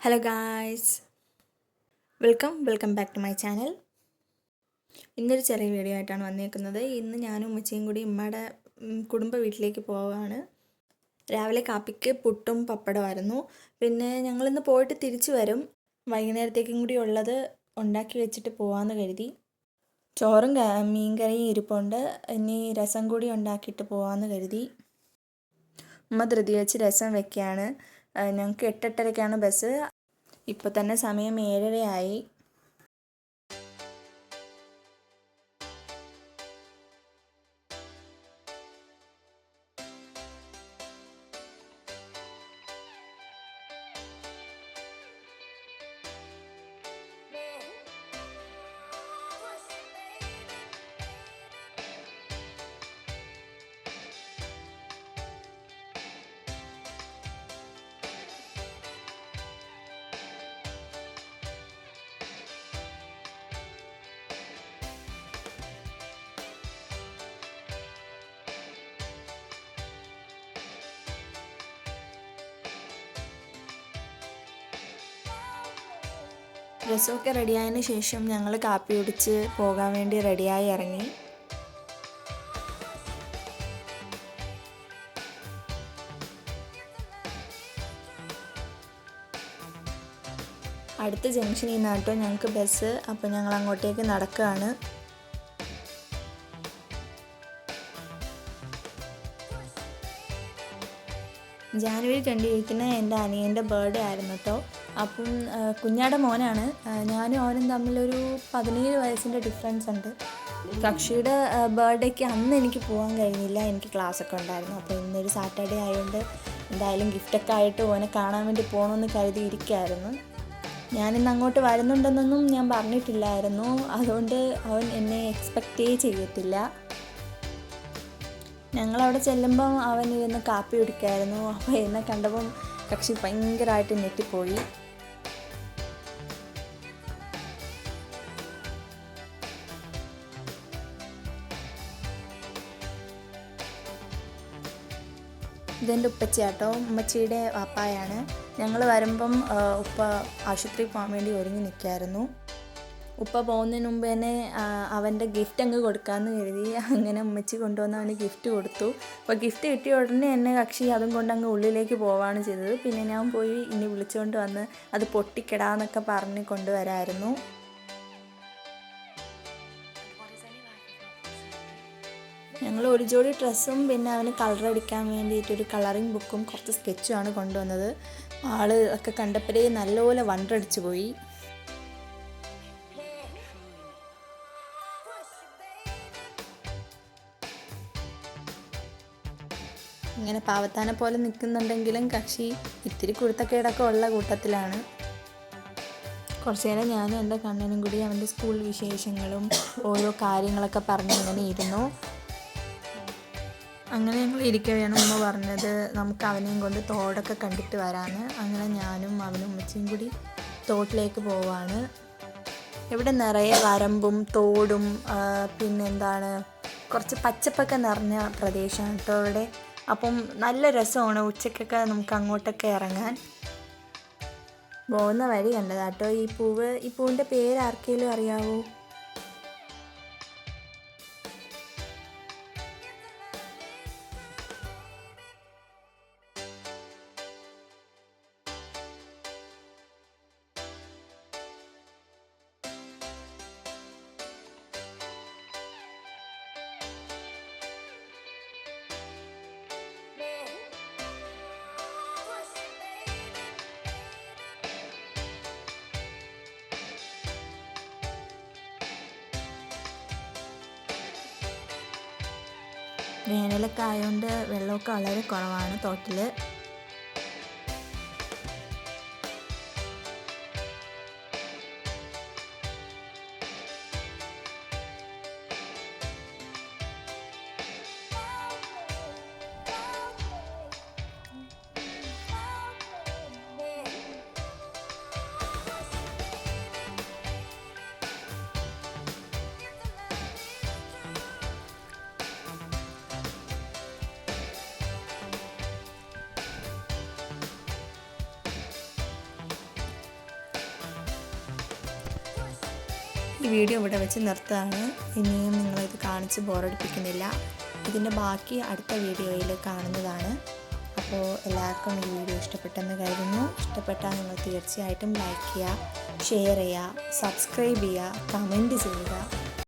Hello guys welcome welcome back to my channel ഇന്നൊരു ചെറിയ video ആയിട്ടാണ് വന്നേക്കുന്നത്. ഇന്ന് ഞാനും ഉമ്മച്ചയും കൂടി ഉമ്മയുടെ കുടുംബ വീട്ടിലേക്ക് പോവുകയാണ് രാവിലെ കാപ്പിക്ക് പുട്ടും പപ്പടമായിരുന്നു പിന്നെ ഞങ്ങളിന്ന് പോയിട്ട് തിരിച്ചു വരും. വൈകുന്നേരത്തേക്കും കൂടി ഉള്ളത് ഉണ്ടാക്കി വെച്ചിട്ട് പോവാമെന്ന് കരുതി. ചോറും മീൻ മീൻകറിയും ഇരിപ്പുണ്ട്. ഇനി രസം കൂടി ഉണ്ടാക്കിയിട്ട് പോവാമെന്ന് കരുതി. ഉമ്മ ധൃതി വെച്ച് രസം വെക്കുകയാണ്. ഞങ്ങൾക്ക് എട്ടെട്ടരയ്ക്കാണ് ബസ്. ഇപ്പോൾ തന്നെ സമയം ഏഴരയായി. രസമൊക്കെ റെഡിയായതിന് ശേഷം ഞങ്ങൾ കാപ്പി കുടിച്ച് പോകാൻ വേണ്ടി റെഡിയായി ഇറങ്ങി. അടുത്ത ജംഗ്ഷനിൽ നിന്നാട്ടോ ഞങ്ങൾക്ക് ബസ്. അപ്പോൾ ഞങ്ങൾ അങ്ങോട്ടേക്ക് നടക്കുകയാണ്. ജാനുവരി ട്വന്റി എയ്റ്റിന് എന്റെ അനിയന്റെ ബർത്ത്ഡേ ആയിരുന്നു കേട്ടോ അപ്പം കുഞ്ഞാടെ മോനാണ്. ഞാനും അവനും തമ്മിലൊരു പതിനേഴ് വയസ്സിന്റെ ഡിഫറൻസ് ഉണ്ട്. കക്ഷിയുടെ ബർത്ത്ഡേക്ക് അന്ന് എനിക്ക് പോകാൻ കഴിഞ്ഞില്ല. എനിക്ക് ക്ലാസ്സൊക്കെ ഉണ്ടായിരുന്നു. അപ്പോൾ ഇന്നൊരു സാറ്റർഡേ ആയതുകൊണ്ട് എന്തായാലും ഗിഫ്റ്റൊക്കെ ആയിട്ട് ഓനെ കാണാൻ വേണ്ടി പോകണമെന്ന് കരുതി ഇരിക്കുകയായിരുന്നു ഞാനിന്ന് അങ്ങോട്ട് വരുന്നുണ്ടെന്നൊന്നും ഞാൻ പറഞ്ഞിട്ടില്ലായിരുന്നു. അതുകൊണ്ട് അവൻ എന്നെ എക്സ്പെക്റ്റേ ചെയ്യത്തില്ല. ഞങ്ങളവിടെ ചെല്ലുമ്പം അവൻ ഇരുന്ന് കാപ്പി കുടിക്കായിരുന്നു. അപ്പോൾ എന്നെ കണ്ടപ്പം കക്ഷി ഭയങ്കരമായിട്ട് ഞെട്ടിപ്പോയി. ഇതെന്റെ ഉപ്പച്ചയാട്ടോ. ഉമ്മച്ചിയുടെ വാപ്പായാണ്. ഞങ്ങൾ വരുമ്പം ഉപ്പ ആശുപത്രിയിൽ പോകാൻ വേണ്ടി ഒരുങ്ങി നിൽക്കായിരുന്നു. ഉപ്പ പോകുന്നതിന് മുമ്പ് തന്നെ അവന്റെ ഗിഫ്റ്റ് അങ്ങ് കൊടുക്കാമെന്ന് കരുതി. അങ്ങനെ ഉമ്മച്ചി കൊണ്ടുവന്ന് അവന് ഗിഫ്റ്റ് കൊടുത്തു. അപ്പോൾ ഗിഫ്റ്റ് കിട്ടിയ ഉടനെ എന്നെ കക്ഷി അതും കൊണ്ട് അങ്ങ് ഉള്ളിലേക്ക് പോവാണ് ചെയ്തത്. പിന്നെ ഞാൻ പോയി ഇനി വിളിച്ചുകൊണ്ട് വന്ന് അത് പൊട്ടിക്കിടാന്നൊക്കെ പറഞ്ഞ് കൊണ്ടുവരായിരുന്നു. ഞങ്ങൾ ഒരു ജോഡി ഡ്രസ്സും പിന്നെ അവന് കളർ അടിക്കാൻ വേണ്ടിയിട്ട് ഒരു കളറിംഗ് ബുക്കും കുറച്ച് സ്കെച്ചുമാണ് കൊണ്ടുവന്നത്. ആൾ ഒക്കെ കണ്ടപ്പോഴേ നല്ലപോലെ വണ്ടടിച്ചു പോയി. ഇങ്ങനെ പാവത്താനെ പോലെ നിൽക്കുന്നുണ്ടെങ്കിലും കക്ഷി ഇത്തിരി കുരുത്തക്കേടൊക്കെ ഉള്ള കൂട്ടത്തിലാണ്. കുറച്ച് നേരം ഞാനും എന്റെ കണ്ണനും കൂടി അവന്റെ സ്കൂൾ വിശേഷങ്ങളും ഓരോ കാര്യങ്ങളൊക്കെ പറഞ്ഞ് ഇങ്ങനെ ഇരുന്നു. അങ്ങനെ ഞങ്ങൾ ഇരിക്കവെയാണ് ഉമ്മ പറഞ്ഞത് നമുക്ക് അവനെയും കൊണ്ട് തോടൊക്കെ കണ്ടിട്ട് വരാമെന്ന് അങ്ങനെ ഞാനും അവനും ഉമ്മച്ചിയും കൂടി തോട്ടിലേക്ക് പോവാണ്. ഇവിടെ നിറയെ വരമ്പും തോടും പിന്നെന്താണ് കുറച്ച് പച്ചപ്പൊക്കെ നിറഞ്ഞ പ്രദേശമാണ് കേട്ടോ ഇവിടെ. അപ്പം നല്ല രസമാണ് ഉച്ചക്കൊക്കെ നമുക്ക് അങ്ങോട്ടൊക്കെ ഇറങ്ങാൻ. പോകുന്ന വഴി കണ്ടതാട്ടോ. ഈ പൂവ് ഈ പൂവിന്റെ പേര് ആർക്കെങ്കിലും അറിയാവോ? വേനലൊക്കെ ആയതുകൊണ്ട് വെള്ളമൊക്കെ വളരെ കുറവാണ് തോട്ടിൽ ഈ വീഡിയോ ഇവിടെ വെച്ച് നിർത്തുകയാണ്. ഇനിയും നിങ്ങളിത് കാണിച്ച് ബോറടിപ്പിക്കുന്നില്ല. ഇതിന്റെ ബാക്കി അടുത്ത വീഡിയോയിൽ കാണുന്നതാണ്. അപ്പോൾ എല്ലാവർക്കും ഈ വീഡിയോ ഇഷ്ടപ്പെട്ടെന്ന് കരുതുന്നു. ഇഷ്ടപ്പെട്ടാൽ നിങ്ങൾ തീർച്ചയായിട്ടും ലൈക്ക് ചെയ്യുക ഷെയർ ചെയ്യുക സബ്സ്ക്രൈബ് ചെയ്യുക കമന്റ് ചെയ്യുക.